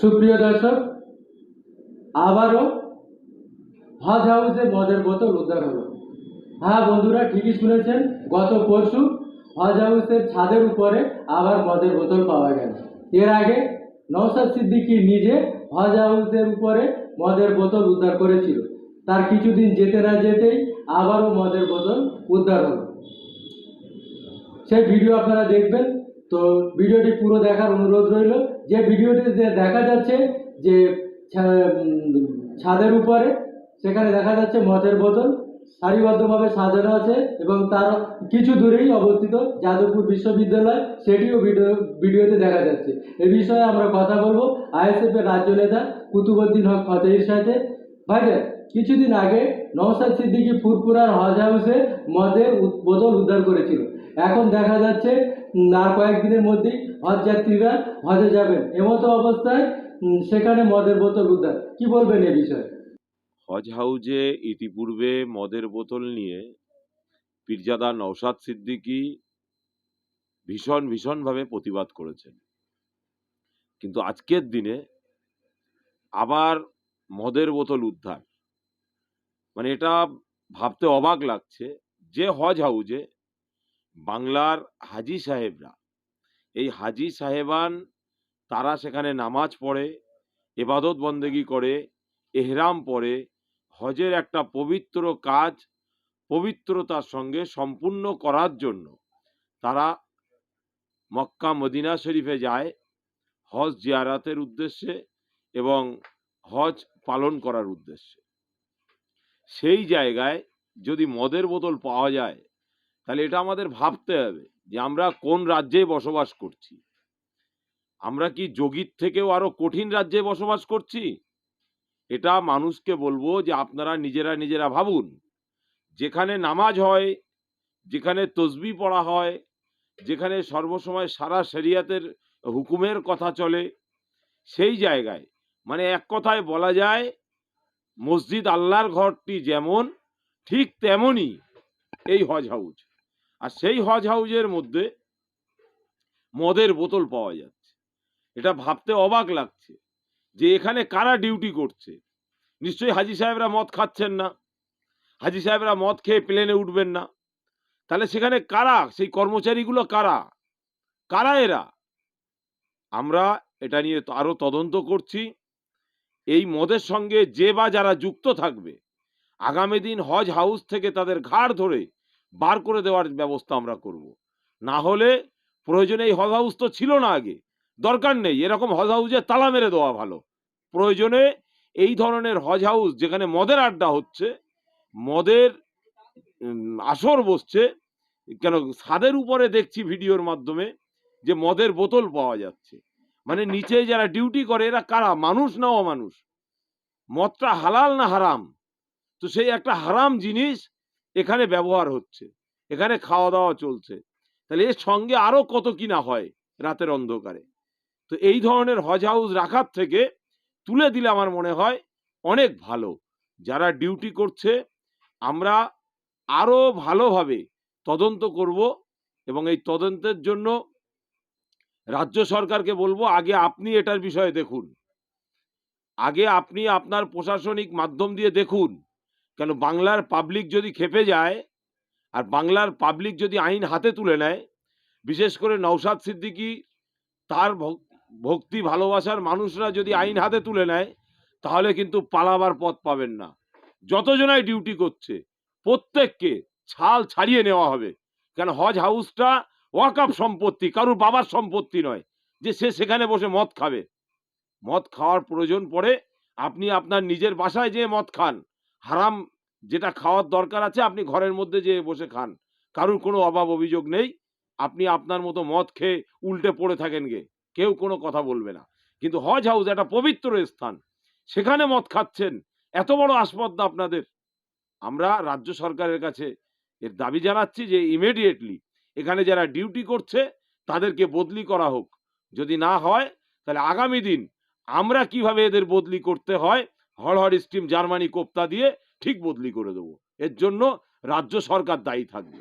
সুপ্রিয় দর্শক, আবারও হজ হাউসে মদের বোতল উদ্ধার হলো। হ্যাঁ বন্ধুরা, ঠিকই শুনেছেন, গত পরশু হজ হাউসের ছাদের উপরে আবার মদের বোতল পাওয়া গেল। এর আগে নওশাদ সিদ্দিকী নিজে হজ হাউসের উপরে মদের বোতল উদ্ধার করেছিল। তার কিছুদিন যেতে না যেতেই আবারও মদের বোতল উদ্ধার হলো। সেই ভিডিও আপনারা দেখবেন। তো ভিডিওটি পুরো দেখার অনুরোধ রইল। যে ভিডিওটিতে দেখা যাচ্ছে যে ছাদের উপরে, সেখানে দেখা যাচ্ছে মদের বোতল। সারিবদ্ধভাবে সাজানো আছে এবং তার কিছু দূরেই অবস্থিত যাদবপুর বিশ্ববিদ্যালয়, সেটিও ভিডিও, ভিডিওতে দেখা যাচ্ছে। এ বিষয়ে আমরা কথা বলব আইএসএফের রাজ্য নেতা কুতুবুদ্দিন হক ফতেহির সাথে। ভাইজান কিছুদিন আগে নওসাদ সিদ্দিকী ফুরপুরার হজ হাউসে মদের বোতল উদ্ধার করেছিল। এখন দেখা যাচ্ছে আর কয়েকদিনের মধ্যেই হজ যাত্রীরা হজে যাবেন। এমতো অবস্থায় সেখানে মদের বোতল উদ্ধার। কি বলবেন এ বিষয়ে? হজ হাউজে ইতিপূর্বে মদের বোতল নিয়ে পীরজাদা নওশাদ সিদ্দিকী ভীষণ, ভীষণভাবে প্রতিবাদ করেছেন। কিন্তু আজকের দিনে আবার মদের বোতল উদ্ধার মানে এটা ভাবতে অবাক লাগছে যে হজ হাউজে বাংলার হাজি সাহেবরা, এই হাজি সাহেবান তারা সেখানে নামাজ পড়ে, এবাদত বন্দেগি করে, এহরাম পরে হজের একটা পবিত্র কাজ, পবিত্রতার সঙ্গে সম্পূর্ণ করার জন্য তারা মক্কা মদিনা শরীফে যায় হজ জিয়ারাতের উদ্দেশ্যে এবং হজ পালন করার উদ্দেশ্যে। সেই জায়গায় যদি মদের বোতল পাওয়া যায়, তাহলে এটা আমাদের ভাবতে হবে যে আমরা কোন রাজ্যে বসবাস করছি। আমরা কি যোগীর থেকেও আরও কঠিন রাজ্যে বসবাস করছি? এটা মানুষকে বলব যে আপনারা নিজেরা নিজেরা ভাবুন। যেখানে নামাজ হয়, যেখানে তসবি পড়া হয়, যেখানে সর্বসময় সারা শরিয়াতের হুকুমের কথা চলে, সেই জায়গায়। মানে এক কথায় বলা যায় মসজিদ আল্লাহর ঘরটি যেমন, ঠিক তেমনই এই হজ হাউজ। আর সেই হজ হাউজের মধ্যে মদের বোতল পাওয়া যাচ্ছে। এটা ভাবতে অবাক লাগছে যে এখানে কারা ডিউটি করছে। নিশ্চয়ই হাজি সাহেবরা মদ খাচ্ছেন না। হাজি সাহেবরা মদ খেয়ে প্লেনে উঠবেন না। তাহলে সেখানে কারা? সেই কর্মচারীগুলো কারা? কারা এরা? আমরা এটা নিয়ে তো আরও তদন্ত করছি। এই মদের সঙ্গে যে বা যারা যুক্ত থাকবে, আগামী দিন হজ হাউস থেকে তাদের ঘাড় ধরে বার করে দেওয়ার ব্যবস্থা আমরা করব। না হলে প্রয়োজনে এই হজ হাউস তো ছিল না আগে। দরকার নেই, এরকম হজ হাউসে তালা মেরে দেওয়া ভালো। প্রয়োজনে এই ধরনের হজ হাউস যেখানে মদের আড্ডা হচ্ছে, মদের আসর বসছে, কেন ছাদের উপরে দেখছি ভিডিওর মাধ্যমে যে মদের বোতল পাওয়া যাচ্ছে। মানে নিচে যারা ডিউটি করে, এরা কারা? মানুষ না অমানুষ? মদটা হালাল না হারাম? তো সেই একটা হারাম জিনিস এখানে ব্যবহার হচ্ছে, এখানে খাওয়া দাওয়া চলছে। তাহলে এর সঙ্গে আরও কত কি না হয় রাতের অন্ধকারে? তো এই ধরনের হজ হাউস রাখার থেকে তুলে দিলে আমার মনে হয় অনেক ভালো। যারা ডিউটি করছে, আমরা আরও ভালোভাবে তদন্ত করব এবং এই তদন্তের জন্য রাজ্য সরকারকে বলব, আগে আপনি এটার বিষয়ে দেখুন। আগে আপনি আপনার প্রশাসনিক মাধ্যম দিয়ে দেখুন। কেন বাংলার পাবলিক যদি খেপে যায়, আর বাংলার পাবলিক যদি আইন হাতে তুলে নেয়, বিশেষ করে নওশাদ সিদ্দিকি, তার ভক্তি, ভালোবাসার মানুষরা যদি আইন হাতে তুলে নেয়, তাহলে কিন্তু পালাবার পথ পাবেন না। যতজনাই ডিউটি করছে, প্রত্যেককে ছাল ছাড়িয়ে নেওয়া হবে। কেন হজ হাউসটা ওয়াকাপ সম্পত্তি, কারুর বাবার সম্পত্তি নয়, যে সে সেখানে বসে মদ খাবে। মদ খাওয়ার প্রয়োজন পড়ে, আপনি আপনার নিজের বাসায় যেয়ে মদ খান। হারাম যেটা খাওয়ার দরকার আছে, আপনি ঘরের মধ্যে যেয়ে বসে খান। কারুর কোনো অভাব অভিযোগ নেই। আপনি আপনার মতো মদ খেয়ে উল্টে পড়ে থাকেন গে। কেউ কোনো কথা বলবে না। কিন্তু হজ হাউস একটা পবিত্র স্থান। সেখানে মদ খাচ্ছেন। এত বড় আসপদ্দা আপনাদের। আমরা রাজ্য সরকারের কাছে এর দাবি জানাচ্ছি যে ইমিডিয়েটলি এখানে যারা ডিউটি করছে, তাদেরকে বদলি করা হোক। যদি না হয়, তাহলে আগামী দিন আমরা কীভাবে এদের বদলি করতে হয়, হড়হড় স্টিম জার্মানি কোপ্তা দিয়ে ঠিক বদলি করে দেবো। এর জন্য রাজ্য সরকার দায়ী থাকবে।